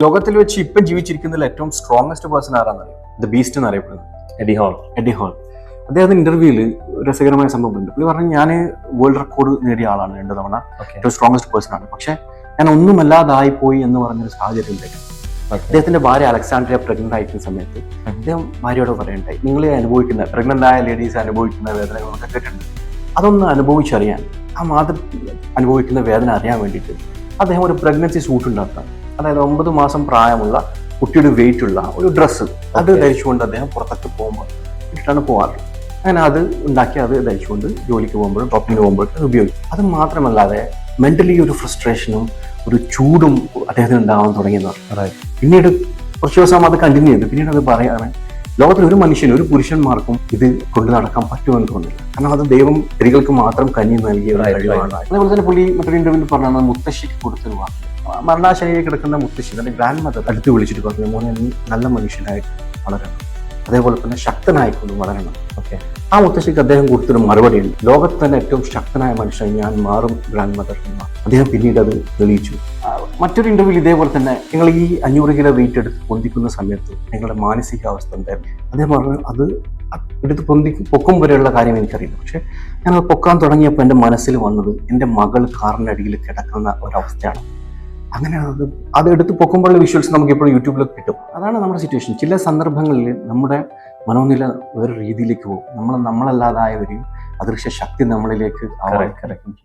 ലോകത്തിൽ വെച്ച് ഇപ്പം ജീവിച്ചിരിക്കുന്നതിൽ ഏറ്റവും സ്ട്രോങ്സ്റ്റ് പേഴ്സൺ ആരാന്നറിയാം? ദ ബീസ്റ്റ് എന്ന് അറിയപ്പെടുന്നത് എഡി ഹോൾ എഡി ഹോൾ അദ്ദേഹത്തിന്റെ ഇന്റർവ്യൂവിൽ രസകരമായ സംഭവം ഉണ്ട് പുള്ളി പറഞ്ഞു ഞാൻ വേൾഡ് റെക്കോർഡ് നേടിയ ആളാണ് രണ്ട് തവണ. ഏറ്റവും സ്ട്രോങ്സ്റ്റ് പേഴ്സൺ ആണ്. പക്ഷെ ഞാൻ ഒന്നുമല്ലാതായി പോയി എന്ന് പറഞ്ഞൊരു സാഹചര്യം ഉണ്ടായിരുന്നു അദ്ദേഹത്തിന്റെ ഭാര്യ അലക്സാണ്ട്രിയ പ്രഗ്നന്റ് ആയിരിക്കുന്ന സമയത്ത് അദ്ദേഹം ഭാര്യയോട് പറയണ്ടായി നിങ്ങൾ അനുഭവിക്കുന്ന പ്രഗ്നന്റ് ആയ ലേഡീസ് അനുഭവിക്കുന്ന വേദനകളൊക്കെ കേട്ടിട്ടുണ്ട്. അതൊന്ന് അനുഭവിച്ചറിയാൻ ആ മാതൃ അനുഭവിക്കുന്ന വേദന അറിയാൻ വേണ്ടിയിട്ട് അദ്ദേഹം ഒരു പ്രഗ്നൻസി സൂട്ട് ഉണ്ടാക്കാം അതായത് ഒമ്പത് മാസം പ്രായമുള്ള കുട്ടിയുടെ വെയിറ്റ് ഉള്ള ഒരു ഡ്രസ്സ് അത്. ധരിച്ചുകൊണ്ട് അദ്ദേഹം പുറത്തൊക്കെ പോകുമ്പോൾ ഇട്ടിട്ടാണ് പോകാറ്. അങ്ങനെ അത് ഉണ്ടാക്കി അത് ധരിച്ചുകൊണ്ട് ജോലിക്ക് പോകുമ്പോഴും ടോപ്പിന് പോകുമ്പോഴും ഉപയോഗിക്കും. അത് മാത്രമല്ലാതെ മെന്റലി ഒരു ഫ്രസ്ട്രേഷനും ഒരു ചൂടും അദ്ദേഹത്തിന് ഉണ്ടാവാൻ തുടങ്ങിയെന്ന് പറഞ്ഞു പിന്നീട് കുറച്ച് ദിവസം അത് കണ്ടിന്യൂ ചെയ്തു. പിന്നീട് അത് പറയാണ് ലോകത്തിൽ ഒരു മനുഷ്യനും ഒരു പുരുഷന്മാർക്കും ഇത് കൊണ്ടു നടക്കാൻ പറ്റുമെന്ന് തോന്നുന്നില്ല. കാരണം അത് ദൈവം സ്ത്രീകൾക്ക് മാത്രം കഞ്ഞി നൽകിയ ഒരു കഴിവാണ്. അതേപോലെ തന്നെ പുള്ളി മറ്റൊരു ഇന്റർവ്യൂവിൽ പറഞ്ഞത് മുത്തശ്ശിക്ക് കൊടുത്തൊരു വാക്ക്. മരണാശൈലിയിൽ കിടക്കുന്ന മുത്തശ്ശി തന്റെ ഗ്രാൻഡ് മദർ അടുത്ത് വിളിച്ചിട്ട് പറഞ്ഞു മോനെ നീ നല്ല മനുഷ്യനായി വളരണം. അതേപോലെ തന്നെ ശക്തനായിക്കൊണ്ട് വളരണം. ഓക്കെ ആ മുത്തശ്ശിക്ക് അദ്ദേഹം കൊടുത്തൊരു മറുപടിയുണ്ട് ലോകത്ത് തന്നെ ഏറ്റവും ശക്തനായ മനുഷ്യൻ ഞാൻ മാറും ഗ്രാൻഡ് മദർ എന്ന്. അദ്ദേഹം പിന്നീട് അത് തെളിയിച്ചു. മറ്റൊരു ഇന്റർവ്യൂവിൽ ഇതേപോലെ തന്നെ നിങ്ങൾ ഈ അഞ്ഞൂറ് കിലോ വെയിറ്റ് എടുത്ത് പൊന്തിക്കുന്ന സമയത്ത് നിങ്ങളുടെ മാനസികാവസ്ഥ എന്തായിരുന്നു? അദ്ദേഹം പറഞ്ഞു അത് എടുത്ത് പൊന്തി പൊക്കും വരെയുള്ള കാര്യം എനിക്കറിയില്ല. പക്ഷെ ഞാൻ അത് പൊക്കാൻ തുടങ്ങിയപ്പോൾ എന്റെ മനസ്സിൽ വന്നത് എന്റെ മകൾ കാറിന്റെ അടിയിൽ കിടക്കുന്ന ഒരവസ്ഥയാണ്. അങ്ങനെ അത്. അത് എടുത്ത് പൊക്കുമ്പോഴുള്ള വിഷ്വൽസ് നമുക്ക് എപ്പോഴും യൂട്യൂബിലൊക്കെ കിട്ടും. അതാണ് നമ്മുടെ സിറ്റുവേഷൻ ചില സന്ദർഭങ്ങളിൽ നമ്മുടെ മനോനില വേറെ രീതിയിലേക്ക് പോകും. നമ്മൾ നമ്മളല്ലാതായവരെയും അദൃശ്യ ശക്തി നമ്മളിലേക്ക് ആവാഹിക്കും